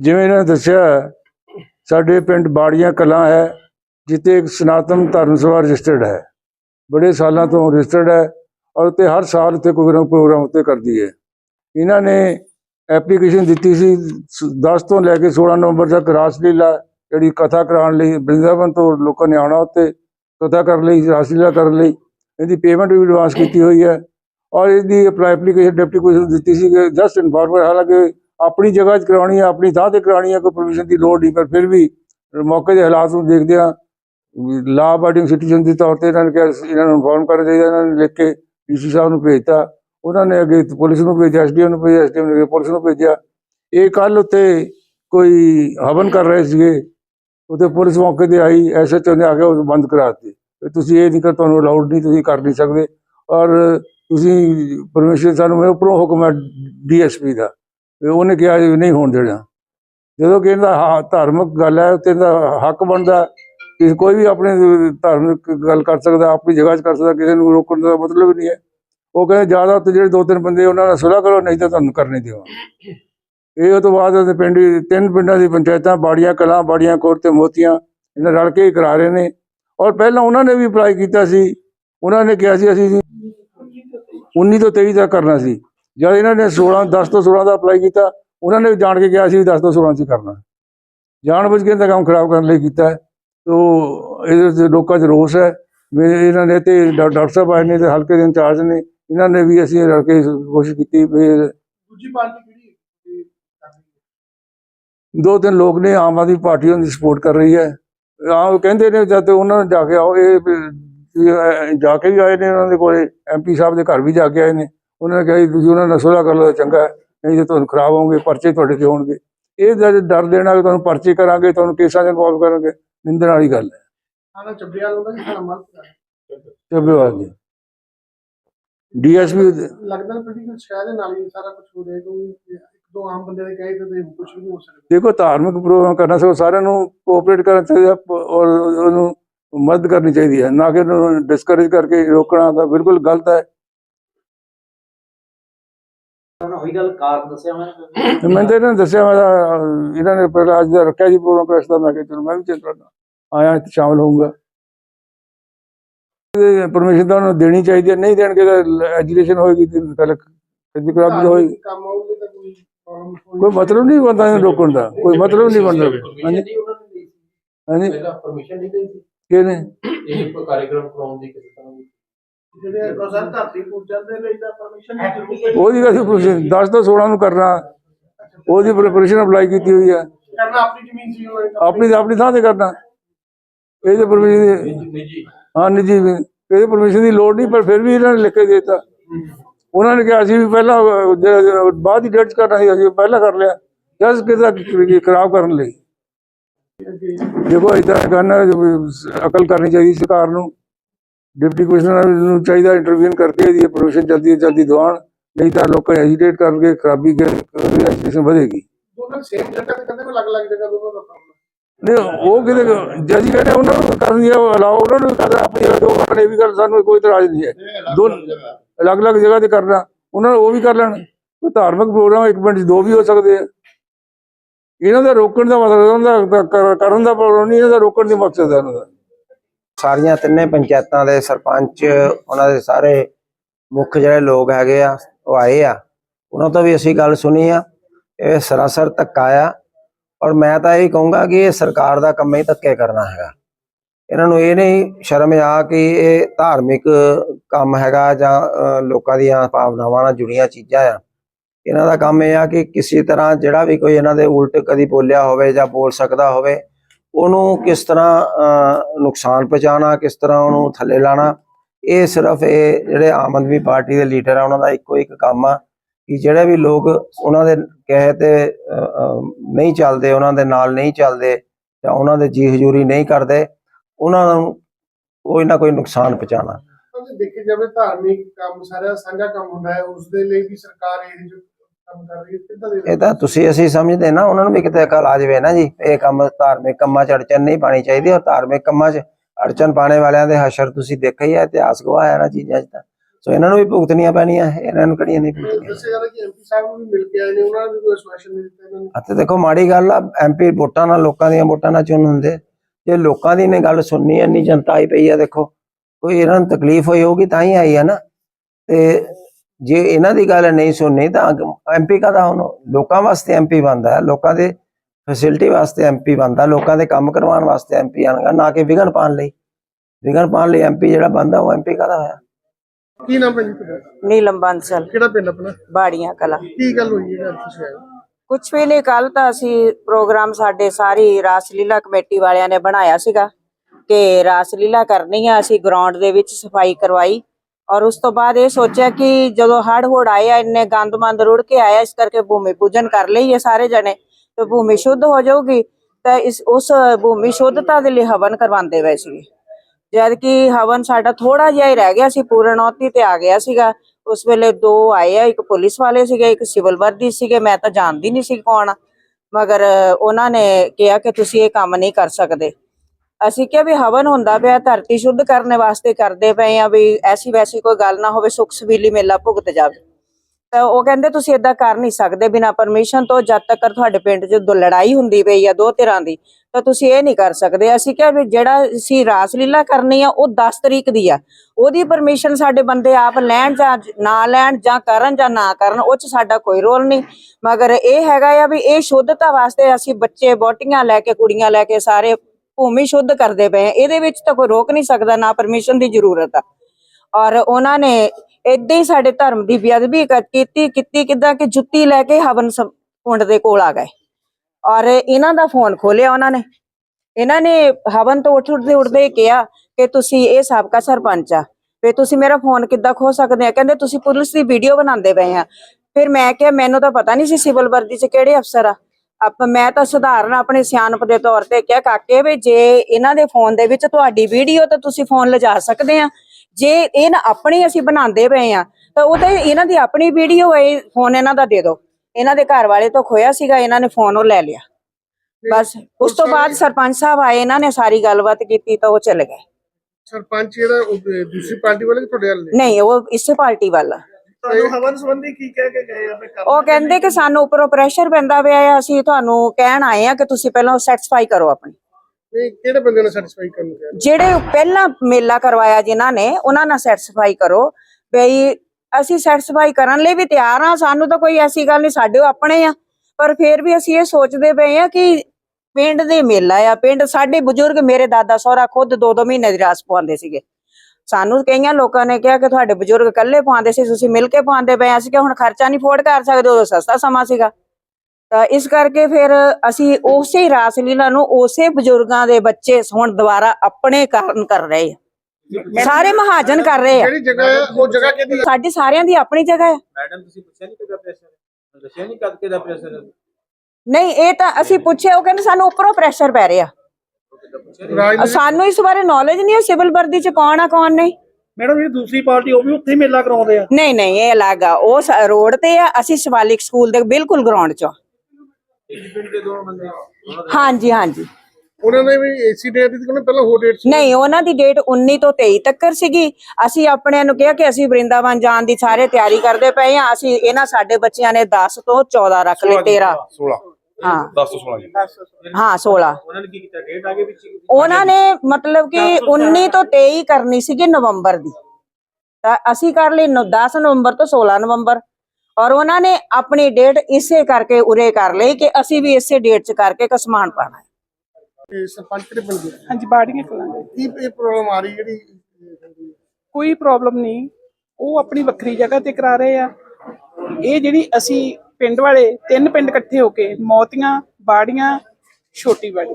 ਜਿਵੇਂ ਇਹਨਾਂ ਨੇ ਦੱਸਿਆ ਸਾਡੇ ਪਿੰਡ ਬਾੜੀਆਂ ਕਲਾਂ ਹੈ, ਜਿੱਥੇ ਇੱਕ ਸਨਾਤਨ ਧਰਮ ਸਭਾ ਰਜਿਸਟਰਡ ਹੈ। ਬੜੇ ਸਾਲਾਂ ਤੋਂ ਰਜਿਸਟਰਡ ਹੈ ਔਰ ਤੇ ਹਰ ਸਾਲ ਉੱਤੇ ਕੋਈ ਨਾ ਪ੍ਰੋਗਰਾਮ ਉੱਤੇ ਕਰਦੀ ਹੈ। ਇਹਨਾਂ ਨੇ ਐਪਲੀਕੇਸ਼ਨ ਦਿੱਤੀ ਸੀ, ਸ- 10 ਤੋਂ ਲੈ ਕੇ 16 ਨਵੰਬਰ ਤੱਕ ਰਾਸਲੀਲਾ, ਜਿਹੜੀ ਕਥਾ ਕਰਾਉਣ ਲਈ ਬ੍ਰਿੰਦਾਵਨ ਤੋਂ ਲੋਕਾਂ ਨੇ ਆਉਣਾ ਉੱਤੇ ਕਥਾ ਕਰਨ ਲਈ, ਰਾਸਲੀਲਾ ਕਰਨ ਲਈ। ਇਹਦੀ ਪੇਮੈਂਟ ਵੀ ਐਡਵਾਂਸ ਕੀਤੀ ਹੋਈ ਹੈ। ਔਰ ਇਹਦੀ ਐਪਲੀਕੇਸ਼ਨ ਡਿਪਟੀ ਕਮਿਸ਼ਨਰ ਦਿੱਤੀ ਸੀ ਕਿ ਜਸਟ ਇਨਫਾਰਮਰ ਹਾਲਾਂਕਿ ਆਪਣੀ ਜਗ੍ਹਾ 'ਚ ਕਰਾਉਣੀ ਹੈ ਆਪਣੀ ਥਾਂ ਤੇ ਕਰਾਉਣੀ ਹੈ ਕੋਈ ਪਰਮਿਸ਼ਨ ਦੀ ਲੋੜ ਨਹੀਂ, ਪਰ ਫਿਰ ਵੀ ਮੌਕੇ ਦੇ ਹਾਲਾਤ ਨੂੰ ਦੇਖਦੇ ਆ ਲਾ ਅਬਾਈਡਿੰਗ ਸਿਟੀਜ਼ਨ ਦੇ ਤੌਰ ਤੇ ਇਹਨਾਂ ਨੇ ਕਿਹਾ, ਇਹਨਾਂ ਨੂੰ ਇਨਫੋਰਮ ਕਰਨਾ ਚਾਹੀਦਾ, ਇਹਨਾਂ ਨੇ ਲਿਖ ਕੇ ਡੀਸੀ ਸਾਹਿਬ ਨੂੰ ਭੇਜਤਾ। ਉਹਨਾਂ ਨੇ ਅੱਗੇ ਪੁਲਿਸ ਨੂੰ ਭੇਜਿਆ ਐਸਡੀਓ ਨੂੰ ਭੇਜਿਆ ਐਸਡੀਓ ਨੇ ਅੱਗੇ ਪੁਲਿਸ ਨੂੰ ਭੇਜਿਆ। ਇਹ ਕੱਲ ਉੱਤੇ ਕੋਈ ਹਵਨ ਕਰ ਰਹੇ ਸੀਗੇ। ਉੱਤੇ ਪੁਲਿਸ ਮੌਕੇ ਤੇ ਆਈ ਐਸਐਚਓ ਨੇ ਆ ਕੇ ਉਹ ਬੰਦ ਕਰਾ ਦਿੱਤੀ। ਵੀ ਤੁਸੀਂ ਇਹ ਨਹੀਂ ਕਰ ਤੁਹਾਨੂੰ ਅਲਾਉਡ ਨਹੀਂ, ਤੁਸੀਂ ਕਰ ਨਹੀਂ ਸਕਦੇ। ਔਰ ਤੁਸੀਂ ਪਰਮਿਸ਼ਨ ਸਾਨੂੰ ਮੇਰੇ ਉੱਪਰੋਂ ਹੁਕਮ ਹੈ ਡੀਐਸਪੀ ਦਾ। ਵੀ ਉਹਨੇ ਕਿਹਾ ਜੀ ਨਹੀਂ ਹੋਣ ਦੇਣਾ। ਜਦੋਂ ਕਿ ਇਹਦਾ ਹਾ- ਧਾਰਮਿਕ ਗੱਲ ਹੈ ਤੇ ਇਹਦਾ ਹੱਕ ਬਣਦਾ ਕਿ ਕੋਈ ਵੀ ਆਪਣੇ ਧਾਰਮਿਕ ਗੱਲ ਕਰ ਸਕਦਾ, ਆਪਣੀ ਜਗ੍ਹਾ 'ਚ ਕਰ ਸਕਦਾ, ਕਿਸੇ ਨੂੰ ਰੋਕਣ ਦਾ ਮਤਲਬ ਨਹੀਂ ਹੈ। ਉਹ ਕਹਿੰਦੇ ਜ਼ਿਆਦਾ ਉੱਤੇ ਜਿਹੜੇ ਦੋ ਤਿੰਨ ਬੰਦੇ ਉਹਨਾਂ ਨਾਲ ਸੁਲ੍ਹਾ ਕਰੋ, ਨਹੀਂ ਤਾਂ ਤੁਹਾਨੂੰ ਕਰਨੀ ਦੇਵਾਂ ਇਹ ਉਹ ਤੋਂ ਬਾਅਦ ਉਹਦੇ ਪਿੰਡ ਤਿੰਨ ਪਿੰਡਾਂ ਦੀ ਪੰਚਾਇਤਾਂ, ਬਾੜੀਆਂ, ਕਲਾਂ, ਬਾੜੀਆਂ ਕੋਟ ਤੇ ਮੋਤੀਆਂ, ਇਹਨਾਂ ਰਲ ਕੇ ਹੀ ਕਰਾ ਰਹੇ ਨੇ। ਔਰ ਪਹਿਲਾਂ ਉਹਨਾਂ ਨੇ ਵੀ ਅਪਲਾਈ ਕੀਤਾ ਸੀ। ਉਹਨਾਂ ਨੇ ਕਿਹਾ ਸੀ ਅਸੀਂ ਜੀ 19 ਤੋਂ 23 ਤੱਕ ਕਰਨਾ ਸੀ। ਜਦ ਇਹਨਾਂ ਨੇ 16 10 ਤੋਂ 16 ਦਾ ਅਪਲਾਈ ਕੀਤਾ ਉਹਨਾਂ ਨੇ ਜਾਣ ਕੇ ਕਿਹਾ ਸੀ 10 ਤੋਂ 16 ਚ ਕਰਨਾ। ਜਾਣ ਬੁੱਝ ਕੇ ਇਹਦਾ ਕੰਮ ਖਰਾਬ ਕਰਨ ਲਈ ਕੀਤਾ ਤੋ ਇਹਦੇ 'ਚ ਲੋਕਾਂ 'ਚ ਰੋਸ ਹੈ। ਵੀ ਇਹਨਾਂ ਨੇ ਤੇ ਡਾਕਟਰ ਸਾਹਿਬ ਆਏ ਨੇ ਤੇ ਹਲਕੇ ਦੇ ਇੰਚਾਰਜ ਨੇ ਇਹਨਾਂ ਨੇ ਵੀ ਅਸੀਂ ਰਲ ਕੇ ਕੋਸ਼ਿਸ਼ ਕੀਤੀ ਵੀ ਦੂਜੀ ਪਾਰਟੀ ਕਿਹੜੀ? ਦੋ ਤਿੰਨ ਲੋਕ ਨੇ ਆਮ ਆਦਮੀ ਪਾਰਟੀ ਉਹਨਾਂ ਦੀ ਸਪੋਰਟ ਕਰ ਰਹੀ ਹੈ। ਆ ਉਹ ਕਹਿੰਦੇ ਨੇ ਜਦ ਉਹਨਾਂ ਨੂੰ ਜਾ ਕੇ ਆਓ ਇਹ ਜਾ ਕੇ ਵੀ ਆਏ ਨੇ ਉਹਨਾਂ ਦੇ ਕੋਲੇ ਐਮਪੀ ਸਾਹਿਬ ਦੇ ਘਰ ਵੀ ਜਾ ਕੇ ਆਏ ਨੇ। ਉਹਨਾਂ ਨੇ ਕਿਹਾ ਜੀ ਤੁਸੀਂ ਉਹਨਾਂ ਨਾਲ ਸੁਲ੍ਹਾ ਕਰ ਲਓ ਤਾਂ ਚੰਗਾ ਨਹੀਂ ਜੇ ਤੁਹਾਨੂੰ ਖਰਾਬ ਹੋਣਗੇ ਪਰਚੇ ਤੁਹਾਡੇ ਤੇ ਹੋਣਗੇ। ਇਹ ਜਦ ਡਰ ਦੇਣਾ ਕਿ ਤੁਹਾਨੂੰ ਪਰਚੇ ਕਰਾਂਗੇ ਤੁਹਾਨੂੰ ਕੇਸਾਂ 'ਚ ਇਨਵੋਲਵ ਕਰਾਂਗੇ ਨਿੰਦਣ ਵਾਲੀ ਗੱਲ ਹੈ। ਥਾਣਾ ਚੱਬਿਆਲ ਹੁੰਦਾ ਕਿ ਥਾਣਾ ਮਲਕ ਚੱਬੇਵਾਲ ਜੀ। ਡੀਐਸਪੀ ਲੱਗਦਾ ਨਾ ਪੋਲੀਟੀਕਲ ਸ਼ਾਇਦ ਦੇ ਨਾਲ ਹੀ ਸਾਰਾ ਕੁਝ ਹੋ ਰਿਹਾ ਕਿਉਂਕਿ ਇੱਕ ਦੋ ਆਮ ਬੰਦੇ ਦੇ ਕਹੇ ਤੇ ਕੁਝ ਵੀ ਨਹੀਂ ਹੋ ਸਕਦਾ। ਦੇਖੋ ਧਾਰਮਿਕ ਪ੍ਰੋਗਰਾਮ ਕਰਨਾ ਸੋ ਸਾਰਿਆਂ ਨੂੰ ਕੋਆਪਰੇਟ ਕਰਨਾ ਚਾਹੀਦਾ ਔਰ ਉਹਨੂੰ ਮਦਦ ਕਰਨੀ ਚਾਹੀਦੀ ਹੈ। ਨਾ ਕਿ ਉਹਨੂੰ ਡਿਸਕਰੇਜ ਕਰਕੇ ਰੋਕਣਾ ਤਾਂ ਬਿਲਕੁਲ ਗਲਤ ਹੈ। ਉਹਨਾਂ ਉਹੀ ਗੱਲ ਕਾਰਨ ਦੱਸਿਆ ਮੈਂ ਤੇ ਮੈਂ ਤਾਂ ਇਹਨਾਂ ਨੇ ਦੱਸਿਆ ਮੈਂ ਤਾਂ, ਅਹ, ਇਹਨਾਂ ਨੇ ਪਹਿਲਾਂ ਅੱਜ ਦਾ ਰੱਖਿਆ ਜੀ ਪ੍ਰੋਗਰਾਮ ਪ੍ਰੈਸ ਦਾ ਮੈਂ ਕਿਹਾ ਚਲੋ ਮੈਂ ਵੀ ਚੱਲ ਕਰਦਾ। ਆਇਆ ਇੱਥੇ ਸ਼ਾਮਲ ਹੋਊਂਗਾ। ਪਰਮਿਸ਼ਨ ਤਾਂ ਉਹਨੂੰ ਦੇਣੀ ਚਾਹੀਦੀ ਹੈ ਨਹੀਂ ਦੇਣਗੇ ਤਾਂ ਐਜੂਕੇਸ਼ਨ ਹੋਏਗੀ ਤੇ ਕਦੀ ਖਰਾਬੀ ਹੋਏਗੀ। ਕੰਮ ਆਉਗੇ ਤਾਂ ਕੋਈ ਪ੍ਰੋਬਲਮ ਕੋਈ ਮਤਲਬ ਨਹੀਂ ਬਣਦਾ ਇਹਨੂੰ ਰੋਕਣ ਦਾ ਕੋਈ ਮਤਲਬ ਨਹੀਂ ਬਣਦਾ ਹਾਂਜੀ? ਹਾਂਜੀ? ਪਹਿਲਾਂ ਪਰਮਿਸ਼ਨ ਨਹੀਂ ਲਈ ਸੀ। ਕਿਹਨੇ? ਇਹ ਕੋਈ ਕਾਰਜਕ੍ਰਮ ਕਰਾਉਣ ਦੀ ਕਿਸੇ ਜਿਹੜੇ ਧਰਤੀ ਦੇ ਲਈ ਤਾਂ ਪਰਮਿਸ਼ਨ ਉਹਦੀ ਅਸੀਂ ਪਰਮਿਸ਼ਨ 10 ਤੋਂ 16 ਨੂੰ ਕਰਨਾ। ਉਹਦੀ ਪਰਮਿਸ਼ਨ ਅਪਲਾਈ ਕੀਤੀ ਹੋਈ ਹੈ। ਕਰਨਾ ਆਪਣੀ ਜ਼ਮੀਨ ਸੀ ਆਪਣੀ ਆਪਣੀ ਥਾਂ ਤੇ ਕਰਨਾ। ਇਹਦੇ ਪਰਮਿਸ਼ਨ ਹਾਂ ਨਿੱਜੀ ਇਹਦੇ ਪਰਮਿਸ਼ਨ ਦੀ ਲੋੜ ਨਹੀਂ ਪਰ ਫਿਰ ਵੀ ਇਹਨਾਂ ਨੇ ਲਿਖ ਕੇ ਦੇ ਦਿੱਤਾ। ਉਹਨਾਂ ਨੇ ਕਿਹਾ ਸੀ ਵੀ ਪਹਿਲਾਂ ਬਾਅਦ ਹੀ ਡੇਟ ਕਰਨਾ ਸੀ ਅਸੀਂ ਪਹਿਲਾਂ ਕਰ ਲਿਆ। ਜਸ ਕਿਦਾ ਖਰਾਬ ਕਰਨ ਲਈ। ਦੇਖੋ ਇਦਾਂ ਕਰਨਾ ਅਕਲ ਕਰਨੀ ਚਾਹੀਦੀ ਸਰਕਾਰ ਨੂੰ। ਡਿਪਟੀ ਕਮਿਸ਼ਨਰ ਨੂੰ ਚਾਹੀਦਾ ਇੰਟਰਵਿਊਨ ਕਰਕੇ ਇਹਦੀ ਪਰਮਿਸ਼ਨ ਜਲਦੀ ਤੋਂ ਜਲਦੀ ਦਿਵਾਉਣ ਨਹੀਂ ਤਾਂ ਲੋਕ ਹੈਜੀਟੇਟ ਕਰਕੇ ਖਰਾਬੀ ਕਰਕੇ ਐਜੂਕੇਸ਼ਨ ਵਧੇਗੀ। ਦੋਨੋਂ ਸੇਮ ਜਗ੍ਹਾ ਤੇ ਕਹਿੰਦੇ ਕੋਈ ਅਲੱਗ-ਅਲੱਗ ਜਗ੍ਹਾ ਦੋਨੋਂ ਦਾ ਪ੍ਰੋਬਲਮ ਨਹੀਂ ਉਹ ਕਿਤੇ ਜੱਜ ਕਹਿੰਦੇ ਉਹਨਾਂ ਨੂੰ ਕਰਨੀ ਹੈ ਅਲਾਓ ਉਹਨਾਂ ਨੂੰ ਕਰਨਾ ਆਪਣੀ ਜਗ੍ਹਾ ਤੇ ਉਹ ਕਰਨ ਇਹ ਵੀ ਗੱਲ ਸਾਨੂੰ ਕੋਈ ਇਤਰਾਜ਼ ਨਹੀਂ ਹੈ। ਦੋ ਅਲੱਗ-ਅਲੱਗ ਜਗ੍ਹਾ। ਤੇ ਕਰਨਾ ਉਹਨਾਂ ਨੂੰ ਉਹ ਵੀ ਕਰ ਲੈਣ। ਕੋਈ ਧਾਰਮਿਕ ਪ੍ਰੋਗਰਾਮ ਇੱਕ ਮਿੰਟ 'ਚ ਦੋ ਵੀ ਹੋ ਸਕਦੇ ਆ। ਇਹਨਾਂ ਦਾ ਰੋਕਣ ਦਾ ਮਤਲਬ ਉਹਨਾਂ ਦਾ ਕਰਨ ਦਾ ਪ੍ਰੋਗਰਾਮ ਨਹੀਂ ਇਹਨਾਂ ਦਾ ਰੋਕਣ ਦੀ ਮਕਸਦ ਹੈ ਉਹਨਾਂ ਦਾ। ਸਾਰੀਆਂ ਤਿੰਨੇ ਪੰਚਾਇਤਾਂ ਦੇ ਸਰਪੰਚ, ਉਹਨਾਂ ਦੇ ਸਾਰੇ ਮੁੱਖ ਜਿਹੜੇ ਲੋਕ ਹੈਗੇ ਆ, ਉਹ ਆਏ ਆ। ਉਹਨਾਂ ਤੋਂ ਵੀ ਅਸੀਂ ਗੱਲ ਸੁਣੀ ਆ। ਇਹ ਸਰਾਸਰ ਧੱਕਾ ਆ। ਔਰ ਮੈਂ ਤਾਂ ਇਹ ਕਹੂੰਗਾ ਕਿ ਇਹ ਸਰਕਾਰ ਦਾ ਕੰਮ ਹੀ ਧੱਕੇ ਕਰਨਾ ਹੈਗਾ। ਇਹਨਾਂ ਨੂੰ ਇਹ ਨਹੀਂ ਸ਼ਰਮ ਆ ਕਿ ਇਹ ਧਾਰਮਿਕ ਕੰਮ ਹੈਗਾ ਜਾਂ ਲੋਕਾਂ ਦੀਆਂ ਭਾਵਨਾਵਾਂ ਨਾਲ ਜੁੜੀਆਂ ਚੀਜ਼ਾਂ ਆ। ਇਹਨਾਂ ਦਾ ਕੰਮ ਇਹ ਆ ਕਿ ਕਿਸੇ ਤਰ੍ਹਾਂ ਜਿਹੜਾ ਵੀ ਕੋਈ ਇਹਨਾਂ ਦੇ ਉਲਟ ਕਦੀ ਬੋਲਿਆ ਹੋਵੇ ਜਾਂ ਬੋਲ ਸਕਦਾ ਹੋਵੇ ਉਹਨੂੰ ਕਿਸ ਤਰ੍ਹਾਂ ਨੁਕਸਾਨ ਪਹੁੰਚਾਉਣਾ, ਕਿਸ ਤਰ੍ਹਾਂ ਉਹਨੂੰ ਥੱਲੇ ਲਾਣਾ, ਇਹ ਸਿਰਫ ਇਹ ਜਿਹੜੇ ਆਮ ਆਦਮੀ ਪਾਰਟੀ ਦੇ ਲੀਡਰ ਆ, ਉਹਨਾਂ ਦਾ ਇੱਕੋ ਇੱਕ ਕੰਮ ਆ ਕਿ ਜਿਹੜੇ ਵੀ ਲੋਕ ਉਹਨਾਂ ਦੇ ਕਹੇ ਤੇ ਨਹੀਂ ਚੱਲਦੇ, ਉਹਨਾਂ ਦੇ ਨਾਲ ਨਹੀਂ ਚੱਲਦੇ ਜਾਂ ਉਹਨਾਂ ਦੇ ਜੀ ਹਜ਼ੂਰੀ ਨਹੀਂ ਕਰਦੇ, ਉਹਨਾਂ ਨੂੰ ਕੋਈ ਨਾ ਕੋਈ ਨੁਕਸਾਨ ਪਹੁੰਚਾਉਣਾ। ਜੇ ਜਾਵੇ ਧਾਰਮਿਕ ਕੰਮ ਸਾਰਾ ਸਾਂਝਾ ਕੰਮ ਹੁੰਦਾ ਹੈ ਉਸ ਦੇ ਲਈ ਵੀ ਸਰਕਾਰ ਇਹ ਜੋ ਕੰਮ ਕਰ ਰਹੀ ਹੈ ਕਿੱਦਾਂ ਦੇ ਇਹ ਤਾਂ ਤੁਸੀਂ ਅਸੀਂ ਸਮਝਦੇ ਨਾ ਉਹਨਾਂ ਨੂੰ ਵੀ ਕਿਤੇ ਅਕਲ ਆ ਜਾਵੇ ਨਾ ਜੀ। ਇਹ ਕੰਮ ਧਾਰਮਿਕ ਕੰਮਾਂ 'ਚ ਅੜਚਨ ਨਹੀਂ ਪਾਣੀ ਚਾਹੀਦੀ ਔਰ ਧਾਰਮਿਕ ਕੰਮਾਂ 'ਚ ਅੜਚਨ ਪਾਣੇ ਵਾਲਿਆਂ ਦੇ ਹਸ਼ਰ ਤੁਸੀਂ ਦੇਖਿਆ ਹੀ ਹੈ ਇਤਿਹਾਸ ਗਵਾਹ ਹੈ ਨਾ ਚੀਜ਼ਾਂ 'ਚ ਤਾਂ। ਸੋ ਇਹਨਾਂ ਨੂੰ ਵੀ ਭੁਗਤਣੀਆਂ ਪੈਣੀਆਂ ਇਹ, ਇਹਨਾਂ ਨੂੰ ਕਿਹੜੀਆਂ ਨਹੀਂ ਭੁਗਤਣੀਆਂ। ਦੱਸਿਆ ਜਾ ਰਿਹਾ ਕਿ ਐਮਪੀ ਸਾਹਿਬ ਨੂੰ ਵੀ ਮਿਲ ਕੇ ਆਏ ਨੇ ਉਹਨਾਂ ਨੇ ਵੀ ਕੋਈ ਸਵਾਸ਼ਨ ਨਹੀਂ ਦਿੱਤਾ ਇਹਨਾਂ ਨੂੰ। ਅਤੇ ਦੇਖੋ ਮਾੜੀ ਗੱਲ ਆ ਐਮਪੀ ਵੋਟਾਂ ਨਾਲ ਲੋਕਾਂ ਦੀਆਂ ਵੋਟਾਂ ਨਾਲ ਚੁਣ ਹੁੰਦੇ। ਜੇ ਲੋਕਾਂ ਦੀ ਨੇ ਗੱਲ ਸੁਣਨੀ ਇੰਨੀ ਜਨਤਾ ਆਈ ਪਈ ਆ ਦੇਖੋ। ਕੋਈ ਇਹਨਾਂ ਨੂੰ ਤਕਲੀਫ ਹੋਈ ਹੋਊਗੀ ਤਾਂ ਹੀ ਆਈ ਆ ਨਾ। ਤੇ ਜੇ ਇਹਨਾਂ ਦੀ ਗੱਲ ਨਹੀਂ ਸੁਣਨੀ ਤਾਂ ਐਮਪੀ ਕਦਾ ਹੁਣ? ਲੋਕਾਂ ਵਾਸਤੇ ਐਮਪੀ ਬਣਦਾ ਹੈ ਲੋਕਾਂ ਦੇ ਫੈਸਿਲਿਟੀ ਵਾਸਤੇ ਐਮਪੀ ਬਣਦਾ ਲੋਕਾਂ ਦੇ ਕੰਮ ਕਰਵਾਉਣ ਵਾਸਤੇ ਐਮਪੀ ਆਣਗਾ ਨਾ ਕਿ ਵਿਗਨ ਪਾਉਣ ਲਈ। ਵਿਗਨ ਪਾਉਣ ਲਈ ਐਮਪੀ ਜਿਹੜਾ ਬਣਦਾ ਉਹ ਐਮਪੀ ਕਦਾ ਹੋਇਆ? ਕੀ ਨਾਮ ਹੈ ਜੀ ਤੁਹਾਡਾ? ਨੀਲਮ ਬਾਂਸਲ। ਕਿਹੜਾ ਪਿੰਡ ਆਪਣਾ? ਬਾੜੀਆਂ ਕਲਾ। ਕੀ ਗੱਲ ਹੋਈ ਹੈ ਜਦ ਤੁਸੀਂ ਆਏ ਕੁਛ ਵੀ ਨਹੀਂ ਕੱਲ ਤਾਂ ਅਸੀਂ ਪ੍ਰੋਗਰਾਮ ਸਾਡੇ ਸਾਰੀ ਰਾਸਲੀਲਾ ਕਮੇਟੀ ਵਾਲਿਆਂ ਨੇ ਬਣਾਇਆ ਸੀਗਾ ਕਿ ਰਾਸਲੀਲਾ ਕਰਨੀ ਆ ਅਸੀਂ ਗਰਾਊਂਡ ਦੇ ਵਿੱਚ ਸਫ਼ਾਈ ਕਰਵਾਈ। ਔਰ ਉਸ ਤੋਂ ਬਾਅਦ ਇਹ ਸੋਚਿਆ ਕਿ ਜਦੋਂ ਹੜ ਹੋੜ ਆਇਆ ਇੰਨੇ ਗੰਦ ਮੰਦ ਰੁੜ ਕੇ ਆਇਆ ਇਸ ਕਰਕੇ ਭੂਮੀ ਪੂਜਨ ਕਰ ਲਈਏ ਸਾਰੇ ਜਣੇ, ਤੇ ਭੂਮੀ ਸ਼ੁੱਧ ਹੋ ਜਾਊਗੀ, ਤਾਂ ਇਸ, ਉਸ ਭੂਮੀ ਸ਼ੁੱਧਤਾ ਦੇ ਲਈ ਹਵਨ ਕਰਵਾਉਂਦੇ ਪਏ ਸੀ। ਜਦ ਕਿ ਹਵਨ ਸਾਡਾ ਥੋੜਾ ਜਿਹਾ ਹੀ ਰਹਿ ਗਿਆ ਸੀ, ਪੂਰਨੌਤੀ ਤੇ ਆ ਗਿਆ ਸੀਗਾ। ਉਸ ਵੇਲੇ ਦੋ ਆਏ ਆ, ਇੱਕ ਪੁਲਿਸ ਵਾਲੇ ਸੀਗੇ, ਇੱਕ ਸਿਵਲ ਵਰਦੀ ਸੀਗੇ, ਮੈਂ ਤਾਂ ਜਾਣਦੀ ਨਹੀਂ ਸੀ ਕੌਣ। ਮਗਰ ਉਹਨਾਂ ਨੇ ਕਿਹਾ ਕਿ ਤੁਸੀਂ ਇਹ ਕੰਮ ਨਹੀਂ ਕਰ ਸਕਦੇ। ਅਸੀਂ ਕਿਹਾ ਵੀ ਹਵਨ ਹੁੰਦਾ ਪਿਆ, ਧਰਤੀ ਸ਼ੁੱਧ ਕਰਨ ਵਾਸਤੇ ਕਰਦੇ ਪਏ ਆ ਵੀ ਐਸੀ ਵੈਸੀ ਕੋਈ ਗੱਲ ਨਾ ਹੋਵੇ, ਸੁਖ ਸਵੀਲੀ ਮੇਲਾ ਭੁਗਤ ਜਾਵੇ। ਤਾਂ ਉਹ ਕਹਿੰਦੇ ਤੁਸੀਂ ਇਦਾਂ ਕਰ ਨਹੀਂ ਸਕਦੇ, ਬਿਨਾ ਪਰਮਿਸ਼ਨ ਤੋਂ ਜਦ ਤੱਕ ਤੁਹਾਡੇ ਪਿੰਡ 'ਚ ਦੋ ਲੜਾਈ ਹੁੰਦੀ ਪਈ ਆ ਦੋ ਧਿਰਾਂ ਦੀ, ਤਾਂ ਤੁਸੀਂ ਇਹ ਨਹੀਂ ਕਰ ਸਕਦੇ। ਅਸੀਂ ਕਿਹਾ ਵੀ ਜਿਹੜਾ ਅਸੀਂ ਰਾਸ ਲੀਲਾ ਕਰਨੀ ਆ, ਉਹ 10 ਤਰੀਕ ਦੀ ਆ। ਉਹਦੀ ਪਰਮਿਸ਼ਨ ਸਾਡੇ ਬੰਦੇ ਆਪ ਲੈਣ ਜਾਂ ਨਾ ਲੈਣ ਜਾਂ ਕਰਨ ਜਾਂ ਨਾ ਕਰਨ, ਉਹ ਚ ਸਾਡਾ ਕੋਈ ਰੋਲ ਨਹੀਂ। ਮਗਰ ਇਹ ਹੈਗਾ ਆ ਵੀ ਇਹ ਸ਼ੁੱਧਤਾ ਵਾਸਤੇ ਅਸੀਂ ਬੱਚੇ ਬੋਟੀਆਂ ਲੈ ਕੇ, ਕੁੜੀਆਂ ਲੈ ਕੇ ਸਾਰੇ ਭੂਮੀ ਸ਼ੁੱਧ ਕਰਦੇ ਪਏ ਆ, ਇਹਦੇ ਵਿੱਚ ਤਾਂ ਕੋਈ ਰੋਕ ਨਹੀਂ ਸਕਦਾ, ਨਾ ਪਰਮਿਸ਼ਨ ਦੀ ਜ਼ਰੂਰਤ ਆ। ਔਰ ਉਹਨਾਂ ਨੇ ਏਦਾਂ ਹੀ ਸਾਡੇ ਧਰਮ ਦੀ ਬੇਅਦਬੀ ਕੀਤੀ ਕੀਤੀ ਕਿਦਾਂ ਕਿ ਜੁੱਤੀ ਲੈ ਕੇ ਹਵਨ ਕੁੰਡ ਦੇ ਕੋਲ ਆ ਗਏ। ਔਰ ਇਹਨਾਂ ਦਾ ਫੋਨ ਖੋਲਿਆ ਉਹਨਾਂ ਨੇ। ਇਹਨਾਂ ਨੇ ਹਵਨ ਤੋਂ ਉੱਠ ਉੱਠਦੇ ਉੱਠਦੇ ਕਿਹਾ ਕਿ ਤੁਸੀਂ ਇਹ ਸਾਬਕਾ ਸਰਪੰਚ ਆ। ਵੀ ਤੁਸੀਂ ਮੇਰਾ ਫੋਨ ਕਿੱਦਾਂ ਖੋ ਸਕਦੇ ਆ? ਕਹਿੰਦੇ ਤੁਸੀਂ ਪੁਲਿਸ ਦੀ ਵੀਡੀਓ ਬਣਾਉਂਦੇ ਪਏ ਆ। ਫਿਰ ਮੈਂ ਕਿਹਾ, ਮੈਨੂੰ ਤਾਂ ਪਤਾ ਨਹੀਂ ਸੀ ਸਿਵਲ ਵਰਦੀ 'ਚ ਕਿਹੜੇ ਅਫਸਰ ਆ। ਆਪ ਮੈਂ ਤਾਂ ਸਧਾਰਨ ਆਪਣੇ ਸਿਆਣਪ ਦੇ ਤੌਰ ਤੇ ਕਿਹਾ ਕਾਕੇ ਵੀ ਜੇ ਇਹਨਾਂ ਦੇ ਫੋਨ ਦੇ ਵਿੱਚ ਤੁਹਾਡੀ ਵੀਡੀਓ ਤਾਂ ਤੁਸੀਂ ਫੋਨ ਲਿਜਾ ਸਕਦੇ ਆ। ਜੇ ਇਹ ਨਾ ਆਪਣੀ ਅਸੀਂ ਬਣਾਉਂਦੇ ਪਏ ਆ ਤਾਂ ਉਹ ਤਾਂ ਇਹਨਾਂ ਦੀ ਆਪਣੀ ਵੀਡੀਓ ਹੈ ਫੋਨ ਇਹਨਾਂ ਦਾ ਦੇ ਦਿਓ ਇਹਨਾਂ ਦੇ ਘਰ ਵਾਲੇ ਤੋਂ ਖੋਇਆ ਸੀਗਾ ਇਹਨਾਂ ਨੇ ਫੋਨ ਉਹ ਲੈ ਲਿਆ। ਬਸ ਉਸ ਤੋਂ ਬਾਅਦ ਸਰਪੰਚ ਸਾਹਿਬ ਆਏ ਇਹਨਾਂ ਨੇ ਸਾਰੀ ਗੱਲਬਾਤ ਕੀਤੀ ਤਾਂ ਉਹ ਚਲੇ ਗਏ। ਸਰਪੰਚ ਜਿਹੜਾ ਦੂਸਰੀ ਪਾਰਟੀ ਵਾਲੇ ਤੁਹਾਡੇ ਵੱਲ ਨਹੀਂ ਉਹ ਇਸੇ ਪਾਰਟੀ ਵਾਲਾ। ਤੁਹਾਨੂੰ ਹਵਨ ਸੰਬੰਧੀ ਕੀ ਕਹਿ ਕੇ ਗਏ ਆ ਕਰ ਉਹ ਕਹਿੰਦੇ ਕਿ ਸਾਨੂੰ ਉੱਪਰੋਂ ਪ੍ਰੈਸ਼ਰ ਪੈਂਦਾ ਪਿਆ ਆ ਅਸੀਂ ਤੁਹਾਨੂੰ ਕਹਿਣ ਆਏ ਆ ਕਿ ਤੁਸੀਂ ਪਹਿਲਾਂ ਸੈਟੀਸਫਾਈ ਕਰੋ ਆਪਣੀ। ਨਹੀਂ ਕਿਹੜੇ ਬੰਦੇ ਨੇ ਸੈਟੀਸਫਾਈ ਕਰਨ ਗਿਆ ਜਿਹੜੇ ਪਹਿਲਾਂ ਮੇਲਾ ਕਰਵਾਇਆ ਜਿਨ੍ਹਾਂ ਨੇ ਉਹਨਾਂ ਨਾਲ ਸੈਟੀਸਫਾਈ ਕਰੋ। ਬਈ ਅਸੀਂ ਸੈਟੀਸਫਾਈ ਕਰਨ ਲਈ ਵੀ ਤਿਆਰ ਆ ਸਾਨੂੰ ਤਾਂ ਕੋਈ ਐਸੀ ਗੱਲ ਨਹੀਂ ਸਾਡੇ ਉਹ ਆਪਣੇ ਆ। ਪਰ ਫਿਰ ਵੀ ਅਸੀਂ ਇਹ ਸੋਚਦੇ ਪਏ ਆ ਕਿ ਪਿੰਡ ਦੇ ਮੇਲਾ ਆ ਪਿੰਡ ਸਾਡੇ ਬਜ਼ੁਰਗ ਮੇਰੇ ਦਾਦਾ ਸਹੁਰਾ ਖੁਦ ਦੋ ਦੋ ਮਹੀਨੇ ਦੀ ਰਾਸ ਪਵਾਉਂਦੇ ਸੀਗੇ। ਸਾਨੂੰ ਕਈਆਂ ਲੋਕਾਂ ਨੇ ਕਿਹਾ ਕਿ ਤੁਹਾਡੇ ਬਜ਼ੁਰਗ ਇਕੱਲੇ ਪਵਾਉਂਦੇ ਸੀ ਤੁਸੀਂ ਮਿਲ ਕੇ ਪਵਾਉਂਦੇ ਪਏ। ਅਸੀਂ ਕਿ ਹੁਣ ਖਰਚਾ ਨਹੀਂ ਫੋੜ ਕਰ ਸਕਦੇ ਉਦੋਂ ਸਸਤਾ ਸਮਾਂ ਸੀਗਾ। ਤਾਂ ਇਸ ਕਰਕੇ ਫਿਰ ਅਸੀਂ ਉਸੇ ਰਾਸ ਲੀਲਾ ਨੂੰ ਉਸੇ ਬਜ਼ੁਰਗਾਂ ਦੇ ਬੱਚੇ ਹੁਣ ਦੁਬਾਰਾ ਆਪਣੇ ਕਾਰਨ ਕਰ ਰਹੇ ਆ। ਸਾਰੇ ਮਹਾਜਨ ਕਰ ਰਹੇ ਆ। ਜਿਹੜੀ ਜਗ੍ਹਾ ਹੈ? ਉਹ ਜਗ੍ਹਾ ਕਿਹਦੀ ਸਾਡੀ ਸਾਰਿਆਂ ਦੀ ਆਪਣੀ ਜਗ੍ਹਾ ਹੈ। ਮੈਡਮ ਤੁਸੀਂ ਪੁੱਛਿਆ ਨਹੀਂ ਕਿਹਦਾ ਪ੍ਰੈਸ਼ਰ ਦੱਸਿਆ ਨਹੀਂ ਕਦ ਕਿਹਦਾ ਪ੍ਰੈਸ਼ਰ ਨਹੀਂ ਇਹ ਤਾਂ ਅਸੀਂ ਪੁੱਛਿਆ ਉਹ ਕਹਿੰਦੇ ਸਾਨੂੰ ਉੱਪਰੋਂ ਪ੍ਰੈਸ਼ਰ ਪੈ ਰਿਹਾ। ਸਾਨੂੰ ਇਸ ਬਾਰੇ ਨੌਲੇਜ ਨਹੀਂ ਹੈ ਸਿਵਲ ਵਰਦੀ ਚ ਕੌਣ ਆ ਕੌਣ ਨਹੀਂ। ਮੈਡਮ ਜਿਹੜੀ ਦੂਸਰੀ ਪਾਰਟੀ ਉਹ ਵੀ ਉੱਥੇ ਹੀ ਮੇਲਾ ਕਰਾਉਂਦੇ ਆ। ਨਹੀਂ ਨਹੀਂ ਇਹ ਅਲੱਗ ਆ। ਉਹ ਸ- ਰੋਡ ਤੇ ਆ ਅਸੀਂ ਸ਼ਿਵਾਲਿਕ ਸਕੂਲ ਦੇ ਬਿਲਕੁਲ ਗਰਾਊਂਡ 'ਚ। ਆ। ਦੇ ਦੋ ਦੇ ਹਾਂਜੀ ਹਾਂਜੀ। ਉਹਨਾਂ ਨੇ ਵੀ ਏਸੀ ਡੇਟ ਦਿੱਤੀ ਉਹਨੇ ਪਹਿਲਾਂ ਹੋਰ ਡੇਟ ਸੀ। ਨਹੀਂ ਉਹਨਾਂ ਦੀ ਡੇਟ 19 ਤੋਂ 23 ਤੱਕ ਸੀਗੀ। ਅਸੀਂ ਆਪਣਿਆਂ ਨੂੰ ਕਿਹਾ ਕਿ ਅਸੀਂ ਬ੍ਰਿੰਦਾਵਨ ਜਾਣ ਦੀ ਸਾਰੇ ਤਿਆਰੀ ਕਰਦੇ ਪਏ ਆ। ਅਸੀਂ ਇਹਨਾਂ ਸਾਡੇ ਬੱਚਿਆਂ ਨੇ 10 ਤੋਂ 14 ਰੱਖ ਲਏ 13 16 ਹਾਂ। 10 ਤੋਂ 16 ਜੀ। ਹਾਂ 16 ਉਹਨਾਂ ਨੇ ਕੀ ਕੀਤਾ? ਡੇਟ ਆਗੇ ਵਿੱਚ? ਉਹਨਾਂ ਨੇ ਮਤਲਬ ਕਿ 19 ਤੋਂ 23 ਕਰਨੀ ਸੀਗੀ ਨਵੰਬਰ ਦੀ। ਤਾਂ ਅਸੀਂ ਕਰ ਲਈ ਨੌ- 10 ਨਵੰਬਰ ਤੋਂ 16 ਨਵੰਬਰ। ਔਰ ਉਹਨਾਂ ਨੇ ਆਪਣੀ ਡੇਟ ਇਸੇ ਕਰਕੇ ਉਰੇ ਕਰ ਲਈ ਕਿ ਅਸੀਂ ਵੀ ਇਸੇ ਡੇਟ 'ਚ ਕਰਕੇ ਕਸਮਾਨ ਪਾਣਾ ਹੈ। ਇਹ ਸਰਪੰਚ ਕਿਹੜੇ ਪਿੰਡ ਦੇ ਹਾਂਜੀ ਬਾੜੀਆਂ ਕਰਾਂਗੇ ਕੀ ਇਹ ਪ੍ਰੋਬਲਮ ਆ ਰਹੀ ਜਿਹੜੀ ਕੋਈ ਪ੍ਰੋਬਲਮ ਨਹੀਂ। ਉਹ ਆਪਣੀ ਵੱਖਰੀ ਜਗ੍ਹਾ ਤੇ ਕਰਾ ਰਹੇ ਆ। ਇਹ ਜਿਹੜੀ ਅਸੀਂ ਪਿੰਡ ਵਾਲੇ ਤਿੰਨ ਪਿੰਡ ਇਕੱਠੇ ਹੋ ਕੇ ਮੌਤੀਆਂ ਬਾੜੀਆਂ ਛੋਟੀ ਬਾੜੀ।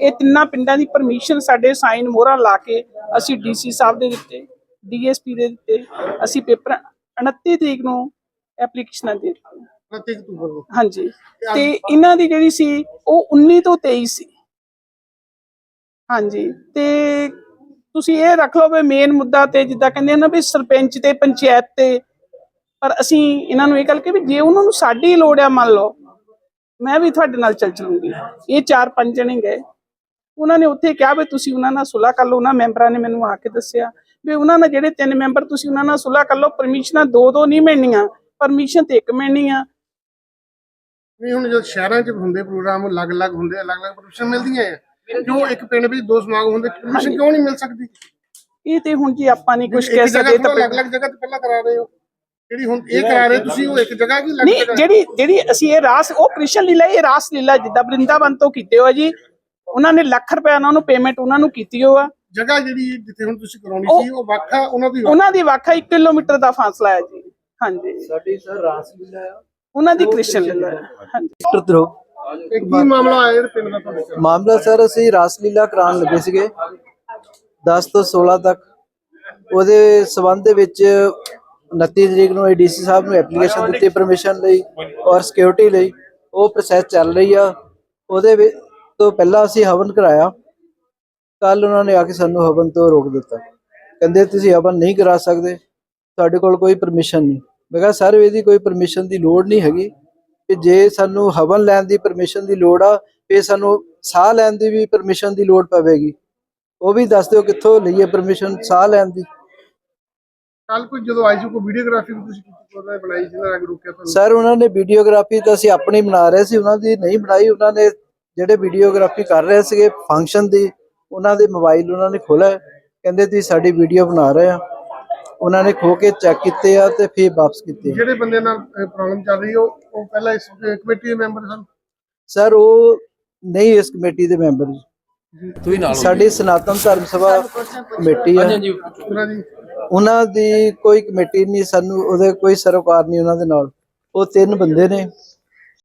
ਇਹ ਤਿੰਨਾਂ ਪਿੰਡਾਂ ਦੀ ਪਰਮਿਸ਼ਨ ਸਾਡੇ ਸਾਈਨ ਮੋਹਰਾਂ ਲਾ ਕੇ ਅਸੀਂ ਡੀਸੀ ਸਾਹਿਬ ਦੇ ਦਿੱਤੇ ਡੀਐਸਪੀ ਦੇ ਦਿੱਤੇ ਅਸੀਂ ਪੇਪਰ 29 ਤਰੀਕ ਨੂੰ ਐਪਲੀਕੇਸ਼ਨਾਂ ਦੇ ਦਿੱਤੀਆਂ ਪ੍ਰਤੀ ਅਕਤੂਬਰ ਨੂੰ ਹਾਂਜੀ। ਤੇ ਇਹਨਾਂ ਦੀ ਜਿਹੜੀ ਸੀ ਉਹ 19 ਤੋਂ 23 ਸੀ। ਹਾਂਜੀ। ਤੇ ਤੁਸੀਂ ਇਹ ਰੱਖ ਲਓ ਵੀ ਮੇਨ ਮੁੱਦਾ ਤੇ ਜਿੱਦਾਂ ਕਹਿੰਦੇ ਆ ਨਾ ਵੀ ਸਰਪੰਚ ਤੇ ਪੰਚਾਇਤ ਤੇ ਪਰ ਅਸੀਂ ਇਹਨਾਂ ਨੂੰ ਇਹ ਗੱਲ ਕਿ ਵੀ ਜੇ ਉਹਨਾਂ ਨੂੰ ਸਾਡੀ ਲੋੜ ਆ ਮੰਨ ਲਓ ਮੈਂ ਵੀ ਤੁਹਾਡੇ ਨਾਲ ਚੱਲ ਚਲੂੰਗੀ। ਇਹ ਚਾਰ ਪੰਜ ਜਣੇ ਗਏ। ਉਹਨਾਂ ਨੇ ਉੱਥੇ ਕਿਹਾ ਵੀ ਤੁਸੀਂ ਉਹਨਾਂ ਨਾਲ ਸੁਲਾਹ ਕਰ ਲਓ। ਉਹਨਾਂ ਮੈਂਬਰਾਂ ਨੇ ਮੈਨੂੰ ਆ ਕੇ ਦੱਸਿਆ ਵੀ ਉਹਨਾਂ ਨਾਲ ਜਿਹੜੇ ਤਿੰਨ ਮੈਂਬਰ ਤੁਸੀਂ ਉਹਨਾਂ ਨਾਲ ਸੁਲ੍ਹਾ ਕਰ ਲਓ ਪਰਮਿਸ਼ਨਾਂ ਦੋ ਦੋ ਨਹੀਂ ਮਿਲਣੀਆਂ ਪਰਮਿਸ਼ਨ ਤੇ ਇੱਕ ਮਿਲਣੀ ਆ। ਨਹੀਂ ਹੁਣ ਜਦ ਸ਼ਹਿਰਾਂ 'ਚ ਹੁੰਦੇ ਪ੍ਰੋਗਰਾਮ ਅਲੱਗ-ਅਲੱਗ ਹੁੰਦੇ ਅਲੱਗ-ਅਲੱਗ ਪਰਮਿਸ਼ਨ ਮਿਲਦੀਆਂ ਹੈ ਕਿਉਂ ਇੱਕ ਪਿੰਡ ਵਿੱਚ ਦੋ ਸਮਾਗਮ ਹੁੰਦੇ ਪਰਮਿਸ਼ਨ ਕਿਉਂ ਨਹੀਂ ਮਿਲ ਸਕਦੀ? ਇਹ ਤੇ ਹੁਣ ਜੀ ਆਪਾਂ ਨਹੀਂ ਕੁਝ ਕਹਿ ਸਕਦੇ ਤਾਂ ਅਲੱਗ-ਅਲੱਗ ਜਗ੍ਹਾ ਤੇ ਪਹਿਲਾਂ ਕਰਾ ਰਹੇ ਹੋ। ਜਿਹੜੀ ਹੁਣ ਇਹ ਕਰਾ ਰਹੇ ਤੁਸੀਂ ਉਹ ਇੱਕ ਜਗ੍ਹਾ ਕੀ ਅਲੱਗ ਨਹੀਂ ਜਿਹੜੀ ਜਿਹੜੀ ਅਸੀਂ ਇਹ ਰਾਸ ਉਹ ਕ੍ਰਿਸ਼ਨ ਲੀਲਾ ਇਹ ਰਾਸ ਲੀਲਾ ਜਿੱਦਾਂ ਬ੍ਰਿੰਦਾਵਨ ਤੋਂ ਕੀਤੇ ਹੋ ਜੀ ਉਹਨਾਂ ਨੇ ਲੱਖ ਰੁਪਏ ਉਹਨਾਂ ਨੂੰ ਪੇਮੈਂਟ ਉਹਨਾਂ ਨੂੰ ਕੀਤੀ ਹੋ ਆ ਜਗ੍ਹਾ ਜਿਹੜੀ ਜਿੱਥੇ ਹੁਣ ਤੁਸੀਂ ਕਰਾਉਣੀ ਸੀ ਉਹ ਵੱਖ ਉਹਨਾਂ ਦੀ ਉਹਨਾਂ ਦੀ ਵਾਖਾ 1 ਕਿਲੋਮੀਟਰ ਦਾ ਫਾਸਲਾ ਹੈ ਜੀ। ਹਾਂਜੀ। ਸਾਡੀ ਸਰ ਰਾਸ ਲੀਲਾ ਆ। ਉਹਨਾਂ ਦੀ ਕ੍ਰਿਸ਼ਨ ਲੀਲਾ। ਹੈ ਹਾਂਜੀ। ਇਹ ਕੀ ਮਾਮਲਾ ਆਇਆ ਇਹ ਪਿੰਡ ਦਾ ਤੁਹਾਡੇ? ਮਾਮਲਾ ਸਰ ਅਸੀਂ ਰਾਸ ਲੀਲਾ ਕਰਾਉਣ ਲੱਗੇ ਸੀਗੇ। 10 ਤੋਂ 16 ਤੱਕ। ਉਹਦੇ ਸਬੰਧ ਦੇ ਵਿੱਚ 29 ਤਰੀਕ ਨੂੰ ਡੀਸੀ ਸਾਹਿਬ ਨੂੰ ਐਪਲੀਕੇਸ਼ਨ ਦਿੱਤੀ ਪਰਮਿਸ਼ਨ ਲਈ ਔਰ ਸਿਕਿਉਰਿਟੀ ਲਈ। ਉਹ ਪ੍ਰੋਸੈਸ ਚੱਲ ਰਹੀ ਆ। ਉਹਦੇ ਵਿੱਚ ਤੋਂ ਪਹਿਲਾਂ ਅਸੀਂ ਹਵਨ ਕਰਾਇਆ। ਕੱਲ ਉਹਨਾਂ ਨੇ ਆ ਕੇ ਸਾਨੂੰ ਹਵਨ ਤੋਂ ਰੋਕ ਦਿੱਤਾ। ਕਹਿੰਦੇ ਤੁਸੀਂ ਹਵਨ ਨਹੀਂ ਕਰਾ ਸਕਦੇ। ਤੁਹਾਡੇ ਕੋਲ ਕੋਈ ਪਰਮਿਸ਼ਨ ਨਹੀਂ। ਮੈਂ ਕਿਹਾ ਸਰ ਇਹਦੀ ਕੋਈ ਪਰਮਿਸ਼ਨ ਦੀ ਲੋੜ ਨਹੀਂ ਹੈਗੀ। ਕਿ ਜੇ ਸਾਨੂੰ ਹਵਨ ਲੈਣ ਦੀ ਪਰਮਿਸ਼ਨ ਦੀ ਲੋੜ ਆ ਫਿਰ ਸਾਨੂੰ ਸਾਹ ਲੈਣ ਦੀ ਵੀ ਪਰਮਿਸ਼ਨ ਦੀ ਲੋੜ ਪਵੇਗੀ। ਉਹ ਵੀ ਦੱਸ ਦਿਓ ਕਿੱਥੋਂ ਲਈਏ ਪਰਮਿਸ਼ਨ ਸਾਹ ਲੈਣ ਦੀ। ਕੱਲ ਕੋਈ ਜਦੋਂ ਆਈ ਸੀ ਕੋਈ ਵੀਡੀਓਗ੍ਰਾਫੀ ਵੀ ਤੁਸੀਂ ਕੀਤੀ ਉਹਦਾ ਬਣਾਈ ਸੀ ਨਾ ਅੱਗੇ ਰੋਕਿਆ ਤੁਹਾਨੂੰ? ਸਰ ਉਹਨਾਂ ਨੇ ਵੀਡੀਓਗ੍ਰਾਫੀ ਤਾਂ ਅਸੀਂ ਆਪਣੀ ਬਣਾ ਰਹੇ ਸੀ ਉਹਨਾਂ ਦੀ ਨਹੀਂ ਬਣਾਈ ਉਹਨਾਂ ਨੇ ਜਿਹੜੇ ਵੀਡੀਓਗ੍ਰਾਫੀ ਕਰ ਰਹੇ ਸੀਗੇ ਫੰਕਸ਼ਨ ਦੀ ਉਹਨਾਂ ਦੇ ਮੋਬਾਈਲ ਉਹਨਾਂ ਨੇ ਖੋਲ੍ਹਿਆ ਕਹਿੰਦੇ ਤੁਸੀਂ ਸਾਡੀ ਵੀਡੀਓ ਬਣਾ ਰਹੇ ਆ। ਉਹਨਾਂ ਨੇ ਖੋ ਕੇ ਚੈੱਕ ਕੀਤੇ ਆ ਤੇ ਫਿਰ ਵਾਪਸ ਕੀਤੇ ਜਿਹੜੇ ਬੰਦੇ ਨਾਲ ਪ੍ਰੋਬਲਮ ਚੱਲ ਰਹੀ ਉਹ ਉਹ ਪਹਿਲਾਂ ਇਸ ਕਮੇਟੀ ਦੇ ਮੈਂਬਰ ਸਨ? ਸਰ ਉਹ ਨਹੀਂ ਇਸ ਕਮੇਟੀ ਦੇ ਮੈਂਬਰ ਜੀ। ਸਾਡੀ ਸਨਾਤਨ ਧਰਮ ਸਭਾ ਕਮੇਟੀ ਆ। ਉਹਨਾਂ ਦੀ ਉਹਨਾਂ ਦੀ ਕੋਈ ਕਮੇਟੀ ਨਹੀਂ, ਸਾਨੂੰ ਉਹਦੇ ਕੋਈ ਸਰੋਕਾਰ ਨਹੀਂ ਉਹਨਾਂ ਦੇ ਨਾਲ। ਉਹ ਤਿੰਨ ਬੰਦੇ ਨੇ।